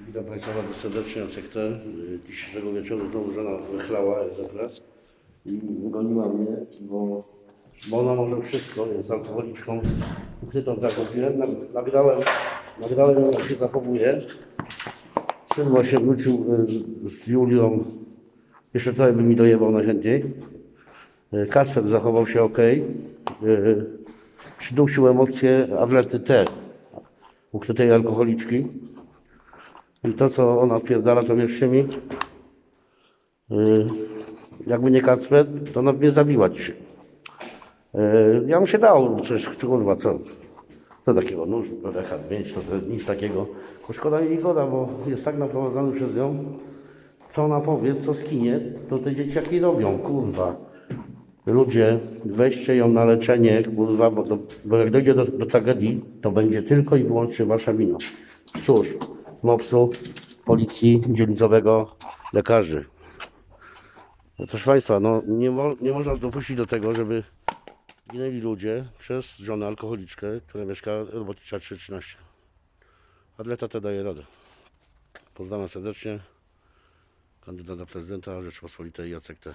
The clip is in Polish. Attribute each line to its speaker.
Speaker 1: Witam Państwa bardzo serdecznie, Jacek T. Y, Dzisiejszego wieczoru znowu żona wychlała, zwykle. I goniła mnie, bo, bo ona może wszystko, jest alkoholiczką ukrytą. Nag- Nagrałem, nagrałem ją, jak się zachowuje. Syn właśnie wrócił y, z Julią. Jeszcze trochę by mi dojebał najchętniej. Y, Kacper zachował się ok. Przydusił emocje atlety T. Ukrytej alkoholiczki. I to, co ona odpierdala, to wierzcie mi, yy, jakby nie Kacper, to ona mnie zabiła dzisiaj. Yy, ja bym się dał, przecież kurwa, co, co takiego, nóż, PDH mieć, to, to nic takiego. Bo szkoda jej goda, bo jest tak naprowadzony przez nią, co ona powie, co skinie, to te dzieciaki robią, kurwa. Ludzie, weźcie ją na leczenie, kurwa, bo, do, bo jak dojdzie do, do tragedii, to będzie tylko i wyłącznie wasza wina. Służb, MOPS-u, policji, dzielnicowego, lekarzy. No, Proszę Państwa, no nie, mo, nie można dopuścić do tego, żeby ginęli ludzie przez żonę alkoholiczkę, która mieszka robotnicza 313. Atleta te daje radę. Pozdrawiam serdecznie. Kandydat na prezydenta Rzeczypospolitej Jacek T.